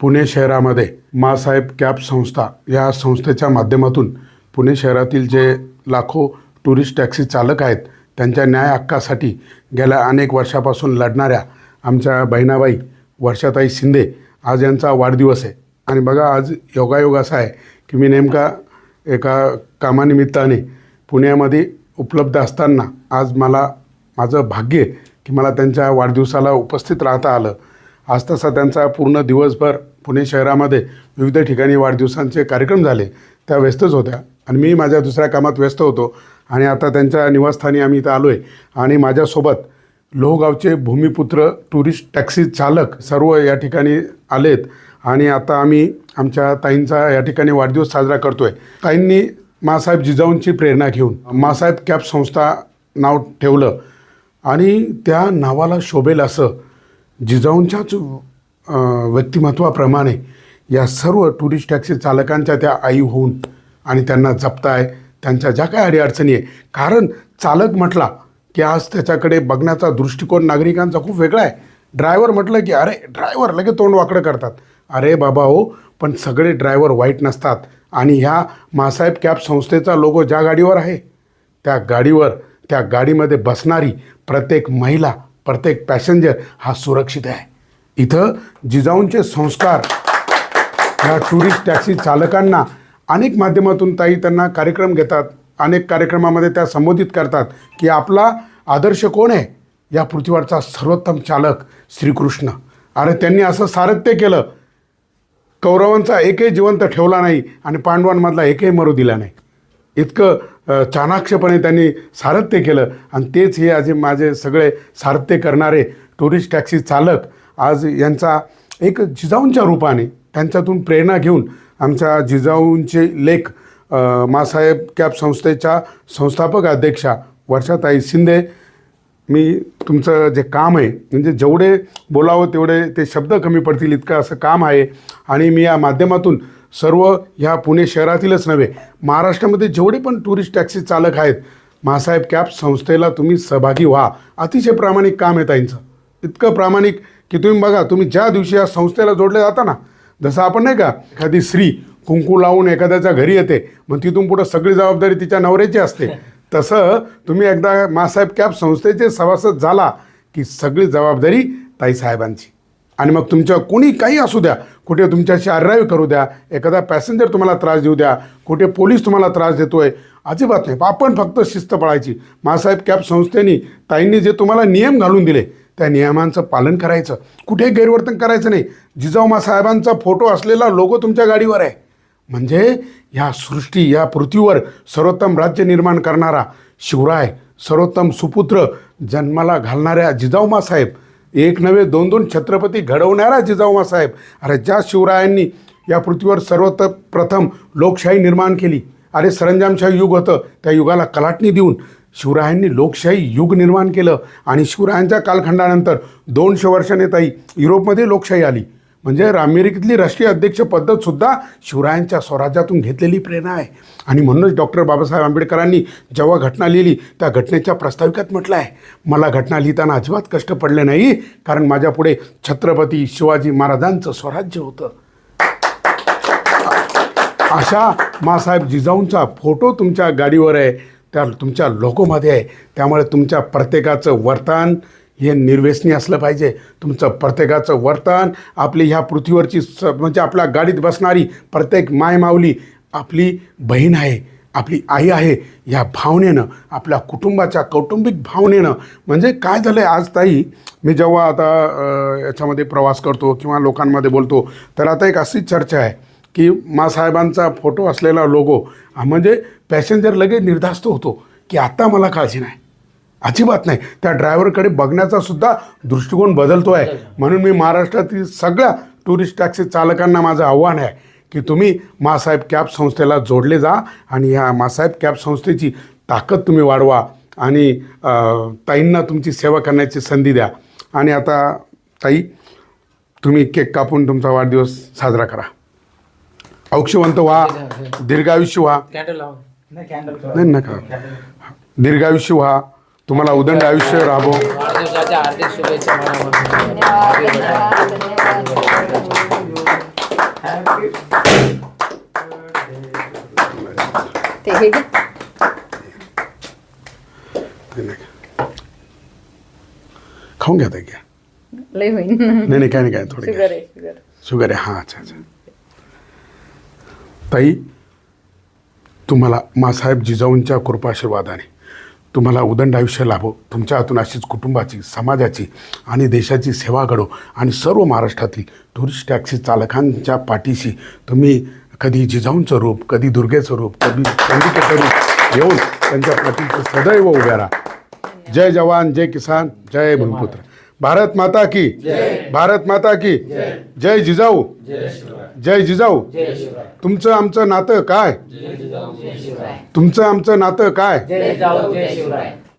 पुणे शहरामध्ये मासाहेब कॅब संस्था या संस्थेच्या माध्यमातून पुणे शहरातील जे लाखो टुरिस्ट टॅक्सी चालक आहेत त्यांच्या न्याय हक्कासाठी गेल्या अनेक वर्षापासून लढणाऱ्या आमच्या बहिणाबाई वर्षाताई शिंदे आज यांचा वाढदिवस आहे. आणि बघा आज योगायोग असा आहे की मी नेमका एका कामानिमित्ताने पुण्यामध्ये उपलब्ध असताना आज मला माझं भाग्य आहे की मला त्यांच्या वाढदिवसाला उपस्थित राहता आलं. आज तसा त्यांचा पूर्ण दिवसभर पुणे शहरामध्ये विविध ठिकाणी वाढदिवसांचे कार्यक्रम झाले. त्या व्यस्तच होत्या. आणि मी माझ्या दुसऱ्या कामात व्यस्त होतो. आणि आता त्यांच्या निवासस्थानी आम्ही इथं आलो आहे आणि माझ्यासोबत लोहगावचे भूमिपुत्र टुरिस्ट टॅक्सी चालक सर्व या ठिकाणी आलेत. आणि आता आम्ही आमच्या ताईंचा या ठिकाणी वाढदिवस साजरा करतो आहे ताईंनी मासाहेब जिजाऊंची प्रेरणा घेऊन मासाहेब कॅब संस्था नाव ठेवलं. आणि त्या नावाला शोभेल असं जिजाऊंच्याच व्यक्तिमत्वाप्रमाणे या सर्व टुरिस्ट टॅक्सी चालकांच्या त्या आई होऊन आणि त्यांना जपताय त्यांच्या ज्या काय अडीअडचणी आहे. कारण चालक म्हटला की आज त्याच्याकडे बघण्याचा दृष्टिकोन नागरिकांचा खूप वेगळा आहे. ड्रायव्हर म्हटलं की अरे ड्रायव्हर लगेच तोंड वाकडं करतात. अरे बाबा हो पण सगळे ड्रायव्हर वाईट नसतात. आणि ह्या मासाहेब कॅब संस्थेचा लोगो ज्या गाडीवर आहे त्या गाडीवर त्या गाडीमध्ये बसणारी प्रत्येक महिला प्रत्येक पॅसेंजर हा सुरक्षित आहे. इथं जिजाऊंचे संस्कार ह्या टुरिस्ट टॅक्सी चालकांना अनेक माध्यमातून ताई त्यांना कार्यक्रम घेतात अनेक कार्यक्रमामध्ये त्या संबोधित करतात की आपला आदर्श कोण आहे? या पृथ्वीवरचा सर्वोत्तम चालक श्रीकृष्ण. अरे त्यांनी असं सारथ्य केलं. कौरवांचा एकही जिवंत ठेवला नाही आणि पांडवांमधला एकही मरू दिला नाही. इतकं चाणाक्षपणे त्यांनी सारथ्य केलं. आणि तेच हे आज माझे सगळे सारथ्य करणारे टुरिस्ट टॅक्सी चालक आज यांचा एक जिजाऊंच्या रूपाने त्यांच्यातून प्रेरणा घेऊन आमच्या जिजाऊंचे लेख मासाहेब कॅब संस्थेच्या संस्थापक अध्यक्षा वर्षाताई शिंदे मी तुमचं जे काम आहे म्हणजे जेवढे बोलावं तेवढे ते शब्द कमी पडतील इतकं असं काम आहे. आणि मी या माध्यमातून सर्व ह्या पुणे शहरातीलच नव्हे महाराष्ट्रामध्ये जेवढे पण टुरिस्ट टॅक्सी चालक आहेत मासाहेब कॅब संस्थेला तुम्ही सहभागी व्हा. अतिशय प्रामाणिक काम आहे ताईंचं. इतकं प्रामाणिक की तुम्ही बघा तुम्ही ज्या दिवशी या संस्थेला जोडले जाता ना जसं आपण नाही का एखादी स्त्री कुंकू लावून एखाद्याच्या घरी येते मग तिथून पुढं सगळी जबाबदारी तिच्या नवऱ्याची असते. तसं तुम्ही एकदा मासाहेब कॅब संस्थेचे सभासद झाला की सगळी जबाबदारी ताईसाहेबांची आणि मग तुमच्या कोणी काही असू द्या कुठे तुमच्याशी अर्रावी करू द्या एखादा पॅसेंजर तुम्हाला त्रास देऊ द्या कुठे पोलीस तुम्हाला त्रास देतोय अजिबात नाही. आपण फक्त शिस्त पाळायची मासाहेब कॅब संस्थेनी ताईंनी जे तुम्हाला नियम घालून दिले त्या नियमांचं पालन करायचं. कुठेही गैरवर्तन करायचं नाही. जिजाऊमा साहेबांचा फोटो असलेला लोगो तुमच्या गाडीवर आहे. म्हणजे ह्या सृष्टी या पृथ्वीवर सर्वोत्तम राज्य निर्माण करणारा शिवराय सर्वोत्तम सुपुत्र जन्माला घालणाऱ्या जिजाऊमा साहेब एक नव्हे दोन दोन छत्रपती घडवणारा जिजाऊमा साहेब. अरे ज्या शिवरायांनी या पृथ्वीवर सर्वत प्रथम लोकशाही निर्माण केली. अरे सरंजामशाही युग होतं. त्या युगाला कलाटणी देऊन शिवरायांनी लोकशाही युग निर्माण केलं आणि शिवरायांच्या कालखंडानंतर दोनशे वर्षाने ताई युरोपमध्ये लोकशाही आली. म्हणजे अमेरिकेतली राष्ट्रीय अध्यक्ष पद्धतसुद्धा शिवरायांच्या स्वराज्यातून घेतलेली प्रेरणा आहे. आणि म्हणूनच डॉक्टर बाबासाहेब आंबेडकरांनी जेव्हा घटना लिहिली त्या घटनेच्या प्रस्ताविकात म्हटलं आहे मला घटना लिहिताना अजिबात कष्ट पडले नाही कारण माझ्यापुढे छत्रपती शिवाजी महाराजांचं स्वराज्य होतं. अशा मासाहेब जिजाऊंचा फोटो तुमच्या गाडीवर आहे. त्या तुमच्या लोकोमध्ये आहे. त्यामुळे तुमच्या प्रत्येकाचं वर्तन हे निर्व्यसनी असलं पाहिजे. तुमचं प्रत्येकाचं वर्तन आपली ह्या पृथ्वीवरची स म्हणजे आपल्या गाडीत बसणारी प्रत्येक मायमावली आपली बहीण आहे आपली आई आहे ह्या भावनेनं आपल्या कुटुंबाच्या कौटुंबिक भावनेनं. म्हणजे काय झालं आहे आज ताई मी जेव्हा आता याच्यामध्ये प्रवास करतो किंवा लोकांमध्ये बोलतो तर आता एक अशी चर्चा आहे. की मासाहेबांचा फोटो असलेला लोगो म्हणजे पॅसेंजर लगेच निर्धास्त होतो की आता मला काळजी नाही. अजिबात नाही. त्या ड्रायव्हरकडे बघण्याचा सुद्धा दृष्टिकोन बदलतो आहे. म्हणून मी महाराष्ट्रातील सगळ्या टुरिस्ट टॅक्सी चालकांना माझं आव्हान आहे की तुम्ही मासाहेब कॅब संस्थेला जोडले जा आणि ह्या मासाहेब कॅब संस्थेची ताकद तुम्ही वाढवा आणि ताईंना तुमची सेवा करण्याची संधी द्या. आणि आता ताई तुम्ही केक कापून तुमचा वाढदिवस साजरा करा. औक्षवंत व्हा दीर्घायुष्य व्हा. नाही नका दीर्घायुष्य व्हा. तुम्हाला उदंड आयुष्य राबो खाऊन घ्या घ्या. नाही नाही काय नाही काय थोडं शुगर आहे. हा अच्छा अच्छा. ताई तुम्हाला मासाहेब जिजाऊंच्या कृपाशीर्वादाने तुम्हाला उदंड आयुष्य लाभो तुमच्या हातून अशीच कुटुंबाची समाजाची आणि देशाची सेवा घडो आणि सर्व महाराष्ट्रातील टुरिस्ट टॅक्सी चालकांच्या पाठीशी तुम्ही कधी जिजाऊंचं रूप कधी दुर्गेचं रूप कधी चंडिकेचं रूप येऊन त्यांच्या पाठीशी सदैव उभ्या राहा. जय जवान जय किसान जय भूमिपुत्र भारत माता की। भारत माता की। जय जिजाऊ। जय जिजाऊ। तुमचं आमचं नातं काय? तुमचं आमचं नातं काय?